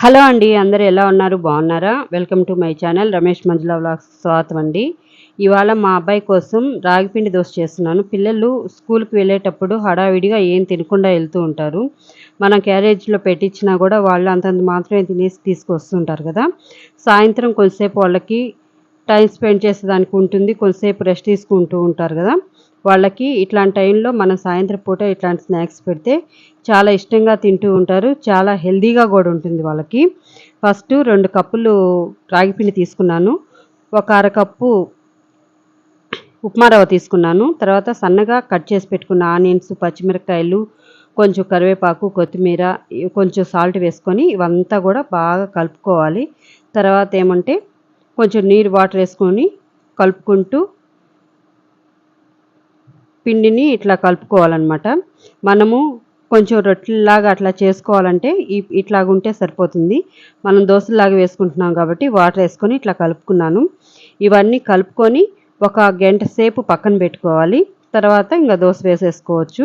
Hello అండి అందరు ఎలా ఉన్నారు? బాగున్నారా? Welcome to my channel Ramesh Manjula vlogs. స్వాగతం అండి. ఇవాళ మా అబ్బాయి కోసం రాగిపిండి దోశ చేస్తున్నాను. పిల్లలు స్కూల్కి వెళ్ళేటప్పుడు హడావిడిగా ఏం తినకుండా వెళ్తూ ఉంటారు. మనం క్యారేజ్లో పెట్టించినా కూడా వాళ్ళు అంతంత మాత్రమే తినేసి తీసుకొస్తుంటారు కదా. సాయంత్రం కొద్దిసేపు వాళ్ళకి టైం స్పెండ్ చేసేదానికి ఉంటుంది. కొద్దిసేపు రెస్ట్ తీసుకుంటూ ఉంటారు కదా. వాళ్ళకి ఇట్లాంటి టైంలో మనం సాయంత్రం పూట ఇట్లాంటి స్నాక్స్ పెడితే చాలా ఇష్టంగా తింటూ ఉంటారు. చాలా హెల్దీగా కూడా ఉంటుంది వాళ్ళకి. ఫస్ట్ రెండు కప్పులు రాగిపిండి తీసుకున్నాను. ఒక అరకప్పు ఉప్మా రవ్వ తీసుకున్నాను. తర్వాత సన్నగా కట్ చేసి పెట్టుకున్న ఆనియన్స్ పచ్చిమిరపకాయలు కొంచెం కరివేపాకు కొత్తిమీర కొంచెం సాల్ట్ వేసుకొని ఇవంతా కూడా బాగా కలుపుకోవాలి. తర్వాత ఏమంటే కొంచెం నీరు వాటర్ వేసుకొని కలుపుకుంటూ పిండిని ఇట్లా కలుపుకోవాలన్నమాట. మనము కొంచెం రొట్టెలాగా అట్లా చేసుకోవాలంటే ఈ ఇట్లాగుంటే సరిపోతుంది. మనం దోశలాగా వేసుకుంటున్నాం కాబట్టి వాటర్ వేసుకొని ఇట్లా కలుపుకున్నాను. ఇవన్నీ కలుపుకొని ఒక గంట సేపు పక్కన పెట్టుకోవాలి. తర్వాత ఇంకా దోశ వేసేసుకోవచ్చు.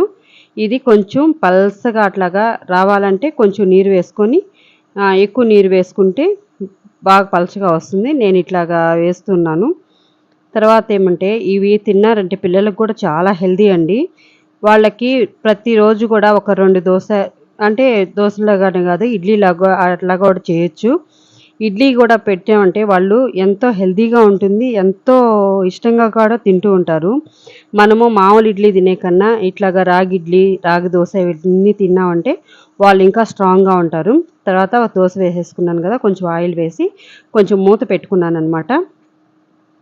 ఇది కొంచెం పల్సగా అట్లాగా రావాలంటే కొంచెం నీరు వేసుకొని ఎక్కువ నీరు వేసుకుంటే బాగా పలచగా వస్తుంది. నేను ఇట్లాగా వేస్తున్నాను. తర్వాత ఏమంటే ఇవి తిన్నారంటే పిల్లలకు కూడా చాలా హెల్దీ అండి. వాళ్ళకి ప్రతిరోజు కూడా ఒక రెండు దోశ అంటే దోశలాగానే కాదు ఇడ్లీలాగా అట్లా కూడా చేయొచ్చు. ఇడ్లీ కూడా పెట్టామంటే వాళ్ళు ఎంతో హెల్దీగా ఉంటుంది ఎంతో ఇష్టంగా కూడా తింటూ ఉంటారు. మనము మామూలు ఇడ్లీ తినే కన్నా ఇట్లాగా రాగి ఇడ్లీ రాగి దోశ ఇవన్నీ తిన్నామంటే వాళ్ళు ఇంకా స్ట్రాంగ్గా ఉంటారు. తర్వాత దోశ వేసేసుకున్నాను కదా కొంచెం ఆయిల్ వేసి కొంచెం మూత పెట్టుకున్నాను అనమాట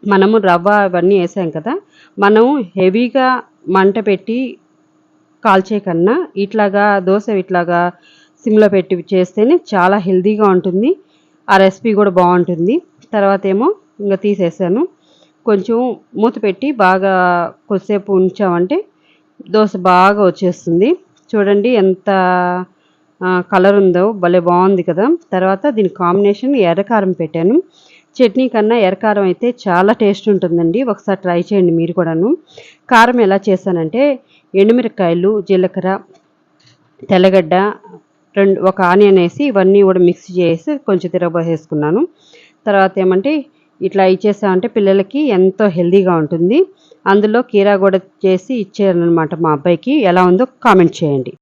మనము రవ్వ అవన్నీ వేసాం కదా మనం హెవీగా మంట పెట్టి కాల్చే కన్నా ఇట్లాగా దోశ ఇట్లాగా సిమ్లో పెట్టి చేస్తేనే చాలా హెల్తీగా ఉంటుంది. ఆ రెసిపీ కూడా బాగుంటుంది. తర్వాత ఏమో ఇంకా తీసేసాను. కొంచెం మూత పెట్టి బాగా కొద్దిసేపు ఉంచామంటే దోశ బాగా వచ్చేస్తుంది. చూడండి ఎంత కలర్ ఉందో భలే బాగుంది కదా. తర్వాత దీని కాంబినేషన్ ఎర్రకారం పెట్టాను. చట్నీ కన్నా ఎర్రకారం అయితే చాలా టేస్ట్ ఉంటుందండి. ఒకసారి ట్రై చేయండి మీరు కూడాను. కారం ఎలా చేశానంటే ఎండుమిరకాయలు జీలకర్ర తెల్లగడ్డ రెండు ఒక ఆనియన్ వేసి ఇవన్నీ కూడా మిక్స్ చేసి కొంచెం తిరగబోసేసుకున్నాను. తర్వాత ఏమంటే ఇట్లా ఇచ్చేసామంటే పిల్లలకి ఎంతో హెల్దీగా ఉంటుంది. అందులో కీరా కూడా చేసి ఇచ్చారనమాట మా అబ్బాయికి. ఎలా ఉందో కామెంట్ చేయండి.